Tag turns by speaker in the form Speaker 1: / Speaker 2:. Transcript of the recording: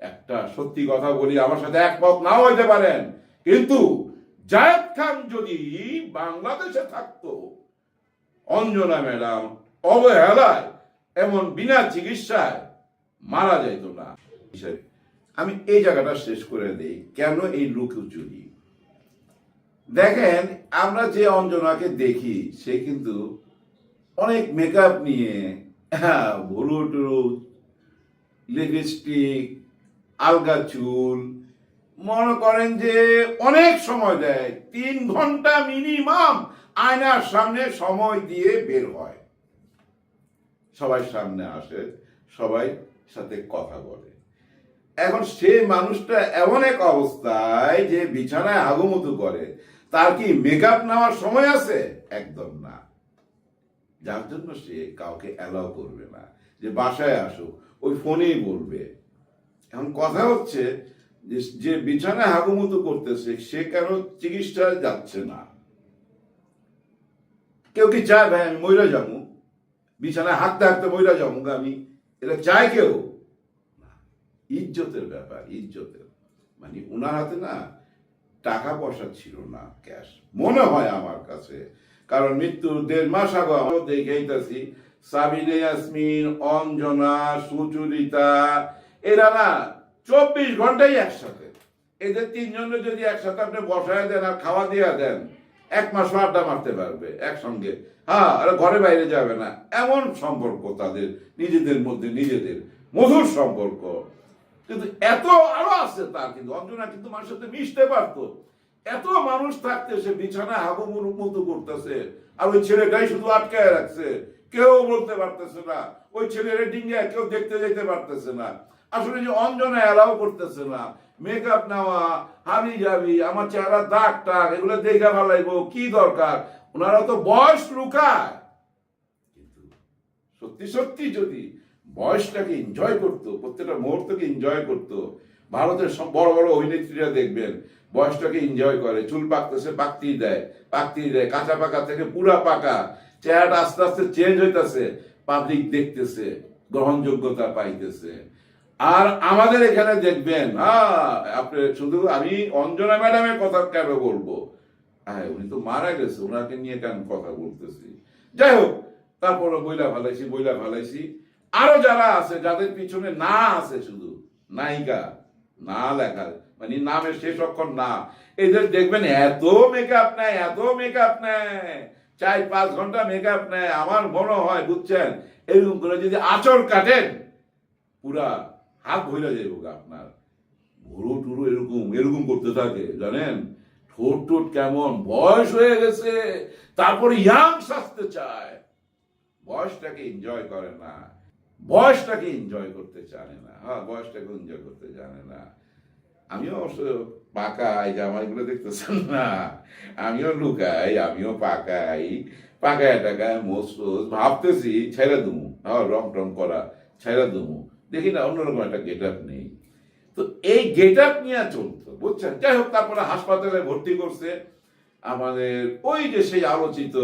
Speaker 1: একটা সত্যি কথা বলি, আমার সাথে একমত নাও হইতে পারেন। কিন্তু জায়েদ খান যদি বাংলাদেশে থাকতো, অঞ্জনা ম্যাডাম অবহেলায়, এমন বিনা চিকিৎসায় মারা যাইত না। আমি এই জায়গাটা শেষ করে দেই, কেন এই লুকোচুরি দেখেন, আমরা যে অঞ্জনাকে দেখি, সে কিন্তু অনেক মেকআপ নিয়ে হ্যাঁ ভুরু টুরু লিপস্টিক আলগা চুল। মনে করেন যে অনেক সময় দেয়, তিন ঘণ্টা মিনিমাম আয়নার সামনে সময় দিয়ে বের হয়। সবাই সামনে আসে, সবাই সাথে কথা বলে। এখন সে মানুষটা এমন এক অবস্থায় যে বিছানায় আগমতো করে, তার কি মেকআপ নেওয়ার সময় আছে? একদম না। যার জন্য সে কাউকে অ্যালাউ করবে না। যে বাসায় আসুক, ওই ফোনেই বলবে। এখন কথা হচ্ছে যে বিছানায় হাগুমুতু করতেছে, সে কেন চিকিৎসায় যাচ্ছে না? কেউ কি চায়, ভাই, আমি ময়রা যাব? বিছানায় হাঁটতে হাঁটতে ময়রা যাব আমি? এটা চায় কেউ ইজ্জতের ব্যাপার, ইজ্জতের। মানে ওনার হাতে না টাকা পয়সা ছিল না, ক্যাশ। মনে হয় আমার কাছে। কারণ মৃত্যুর দেড় মাস আগে আমরা দেখেইতেছি, সাবিনে অঞ্জনা, সুচরিতা এরা চব্বিশ ঘন্টাই একসাথে। এদের তিনজনের যদি একসাথে আপনি বসায় দেন আর খাওয়া দিয়ে দেন, এক মাস আড্ডা মারতে পারবে একসঙ্গে। হ্যাঁ আর ঘরে বাইরে যাবে না। এমন সম্পর্ক তাদের, নিজেদের মধ্যে, নিজেদের মধুর সম্পর্ক। কিন্তু এত আরও আছে তার কিন্তু, অঞ্জনা কিন্তু মানুষের সাথে মিশতে পারতো। এত মানুষ থাকতে সে বিছানায় হাবুমুর মতো করতেছে, আর ওই ছেলেটাই শুধু আটকায় রাখছে। কেউ বলতে পারতেছে না। ওই ছেলের ডিঙ্গায় কেউ দেখতে যেতে পারতেছে না। আসলে যে অঞ্জনা এলাও করতেছে না। মেকআপ নেওয়া, হাবি যাবি আমার চেহারা দাগ টাগ, এগুলো দেখা ভালো লাগবো। কি দরকার? ওনারা তো বয়স লুকায়। সত্যি সত্যি যদি বয়সটাকে এনজয় করতো, প্রত্যেকটা মুহূর্তকে এনজয় করতো, ভারতের বড় বড় অভিনেত্রীরা দেখবেন, বয়সটাকে এনজয় করে। চুল পাকতেছে, পাকতেই দেয় পাকতেই দেয়, কাঁচা পাকা থেকে পুরা পাকা। চেহারাটা আস্তে আস্তে চেঞ্জ হইতাছে পাবলিক দেখতেছে, গ্রহণযোগ্যতা পাইতেছে। আর আমাদের এখানে দেখবেন আপনি শুধু আমি অঞ্জনা ম্যাডামের কথা কেন বলব? হ্যাঁ উনি তো মারা গেছে, ওনাকে নিয়ে কেন কথা বলতেছি? যাই হোক তারপরে বইলা ভালাইছি বইলা ভালাইছি আরও যারা আছে, যাদের পিছনে না আছে শুধু, নায়িকা, না লেখা মানে নামের শেষ অক্ষর না, এদের দেখবেন এত মেকআপ নেয়, এত মেকআপ নেয়। চার পাঁচ ঘণ্টা মেকআপ নেয়, আমার মনে হয়, বুঝছেন? এরকম করে যদি আচর কাটেন, পুরা হাত ভইলা যাইব আপনার। ভুরু টুরু এরকম এরকম করতে থাকে, জানেন? ঠোঁট টোট কেমন, বয়স হয়ে গেছে, তারপরে ইয়াং সাজতে চায়। বয়সটাকে এনজয় করে না। বয়সটাকে এনজয় করতে জানে না। হ্যাঁ বয়সটাকে এনজয় করতে জানে না। আমিও অবশ্য পাকাই জামাইগুলো দেখতেছেন না। আমিও লুকাই, আমিও পাকাই, পাকায় টাকায় টোস ভাবতেছি ছেড়ে দুমু। হ্যাঁ রং টং করা ছেড়ে দুমু। দেখি না, অন্যরকম একটা গেট আপ নেই। তো এই গেট আপ নিয়ে চলতো, বুঝছেন? যাই হোক, তারপরে হাসপাতালে ভর্তি করছে। আমাদের ওই যে সেই আলোচিত